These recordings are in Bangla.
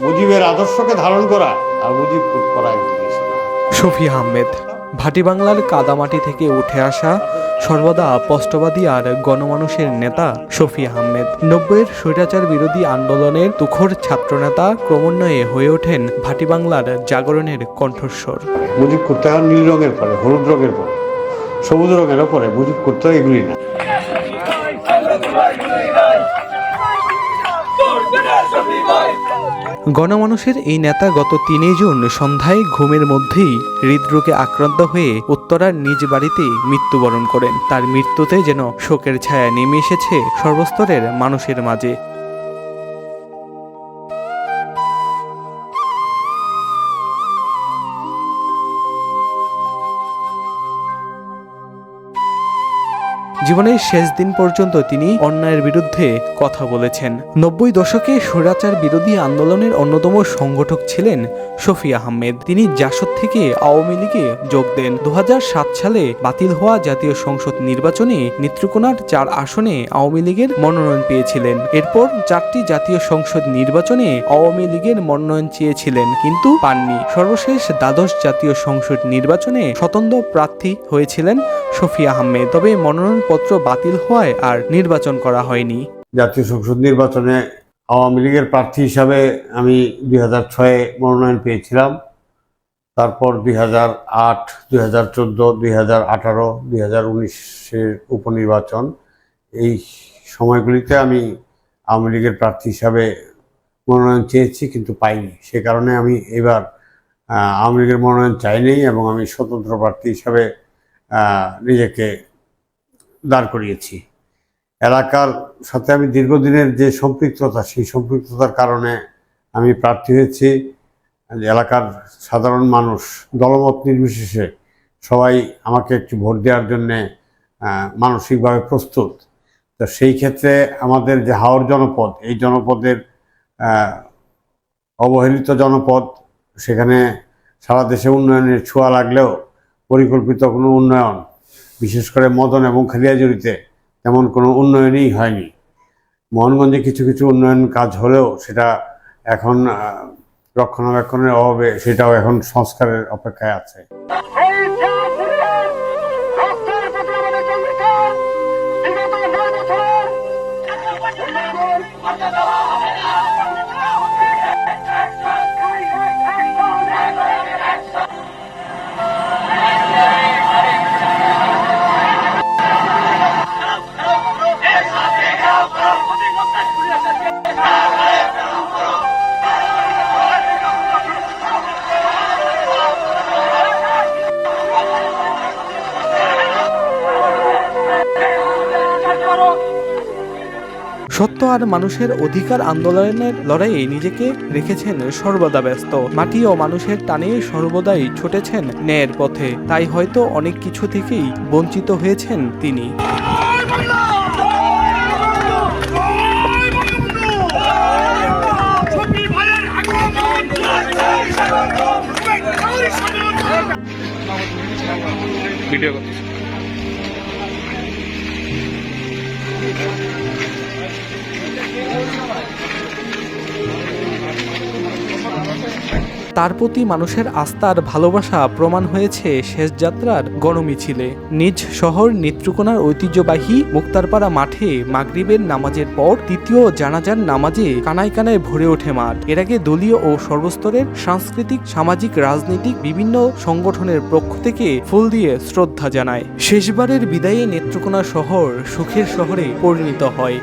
মুজিবের আদর্শকে ধারণ করা আর মুজিব করা। শফি আহমেদ ভাটি বাংলার কাদামাটি থেকে উঠে আসা সর্বদা স্পষ্টবাদী আর গণমানুষের নেতা শফি আহমেদ নব্বইয়ের স্বৈরাচার বিরোধী আন্দোলনের তুখর ছাত্রনেতা ক্রমান্বয়ে হয়ে ওঠেন ভাটি বাংলার জাগরণের কণ্ঠস্বর মুজিব করতে হয় নীল রঙের পরে হলুদ রঙের পরে সবুজ রঙেরও পরে মুজিব করতে হয় এগুলি না গণমানুষের এই নেতা গত তিনই জুন সন্ধ্যায় ঘুমের মধ্যেই হৃদরোগে আক্রান্ত হয়ে উত্তরার নিজ বাড়িতে মৃত্যুবরণ করেন। তার মৃত্যুতে যেন শোকের ছায়া নেমে এসেছে সর্বস্তরের মানুষের মাঝে। জীবনের শেষ দিন পর্যন্ত তিনি অন্যায়ের বিরুদ্ধে কথা বলেছেন। নব্বই দশকে স্বৈরাচার বিরোধী আন্দোলনের অন্যতম সংগঠক ছিলেন শফি আহমেদ। তিনি জাসদ থেকে আওয়ামী লীগে যোগ দেন। দুহাজার সাত সালে বাতিল হওয়া জাতীয় সংসদ নির্বাচনে নেত্রকোনার চার আসনে আওয়ামী লীগের মনোনয়ন পেয়েছিলেন। এরপর চারটি জাতীয় সংসদ নির্বাচনে আওয়ামী লীগের মনোনয়ন চেয়েছিলেন, কিন্তু পাননি। সর্বশেষ দ্বাদশ জাতীয় সংসদ নির্বাচনে স্বতন্ত্র প্রার্থী হয়েছিলেন শফি আহমেদ। তবে মনোনয়নপত্র বাতিল হওয়ায় আর নির্বাচন করা হয়নি। জাতীয় সংসদ নির্বাচনে আওয়ামী লীগের প্রার্থী হিসাবে আমি দুই হাজার ছয়ে মনোনয়ন পেয়েছিলাম। তারপর দুই হাজার আট, দুই হাজার চোদ্দ, দুই হাজার আঠারো, দুই হাজার উনিশের উপনির্বাচন। এই সময়গুলিতে আমি আওয়ামী লীগের প্রার্থী হিসাবে মনোনয়ন চেয়েছি কিন্তু পাইনি। সে কারণে আমি এবার আওয়ামী লীগের মনোনয়ন চাইনি এবং আমি স্বতন্ত্র প্রার্থী হিসাবে নিজেকে দাঁড় করিয়েছি। এলাকার সাথে আমি দীর্ঘদিনের যে সম্পৃক্ততা, সেই সম্পৃক্ততার কারণে আমি প্রার্থী হয়েছি। এলাকার সাধারণ মানুষ, দলমত নির্বিশেষে সবাই আমাকে একটু ভোট দেওয়ার জন্যে মানসিকভাবে প্রস্তুত। তো সেই ক্ষেত্রে আমাদের যে হাওর জনপদ, এই জনপদের অবহেলিত জনপদ, সেখানে সারা দেশে উন্নয়নের ছোঁয়া লাগলেও পরিকল্পিত কোনো উন্নয়ন বিশেষ করে মদন এবং খালিয়াজুড়িতে তেমন কোনো উন্নয়নই হয়নি। মোহনগঞ্জে কিছু কিছু উন্নয়ন কাজ হলেও সেটা এখন রক্ষণাবেক্ষণের অভাবে সেটাও এখন সংস্কারের অপেক্ষায় আছে। সত্য আর মানুষের অধিকার আন্দোলনের লড়াইয়ে নিজেকে রেখেছেন সর্বদা ব্যস্ত। মাটি ও মানুষের টানে সর্বদাই ছুটেছেন ন্যায়ের পথে। তাই হয়তো অনেক কিছু থেকেই বঞ্চিত হয়েছেন তিনি। Video Thank you. তার প্রতি মানুষের আস্থার ভালোবাসা প্রমাণ হয়েছে শেষ যাত্রার গণমিছিলে। নিজ শহর নেত্রকোনার ঐতিহ্যবাহী মুক্তারপাড়া মাঠে মাগরিবের নামাজের পর তৃতীয় জানাজার নামাজে কানায় কানায় ভরে ওঠে মাঠ। এর আগে দলীয় ও সর্বস্তরের সাংস্কৃতিক, সামাজিক, রাজনৈতিক বিভিন্ন সংগঠনের পক্ষ থেকে ফুল দিয়ে শ্রদ্ধা জানায়। শেষবারের বিদায়ে নেত্রকোনা শহর সুখের শহরে পরিণত হয়।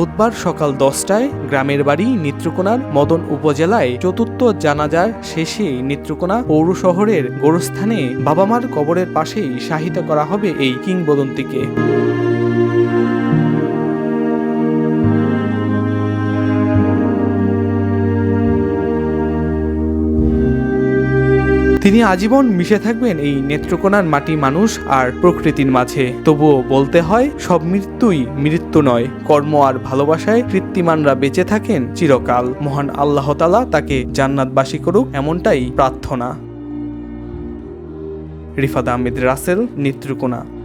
বুধবার সকাল দশটায় গ্রামের বাড়ি নেত্রকোনার মদন উপজেলায় চতুর্থ জানাজার শেষে নেত্রকোনা পৌর শহরের গোরস্থানে বাবা মার কবরের পাশেই শাহিত করা হবে এই কিংবদন্তিকে। তিনি আজীবন মিশে থাকবেন এই নেত্রকোনার মাটি মানুষ আর প্রকৃতির মাঝে। তবুও বলতে হয়, সব মৃত্যুই মৃত্যু নয়, কর্ম আর ভালোবাসায় কৃত্তিমানরা বেঁচে থাকেন চিরকাল। মহান আল্লাহ তালা তাকে জান্নাতবাসী করুক এমনটাই প্রার্থনা। রিফাদ আহমেদ রাসেল, নেত্রকোনা।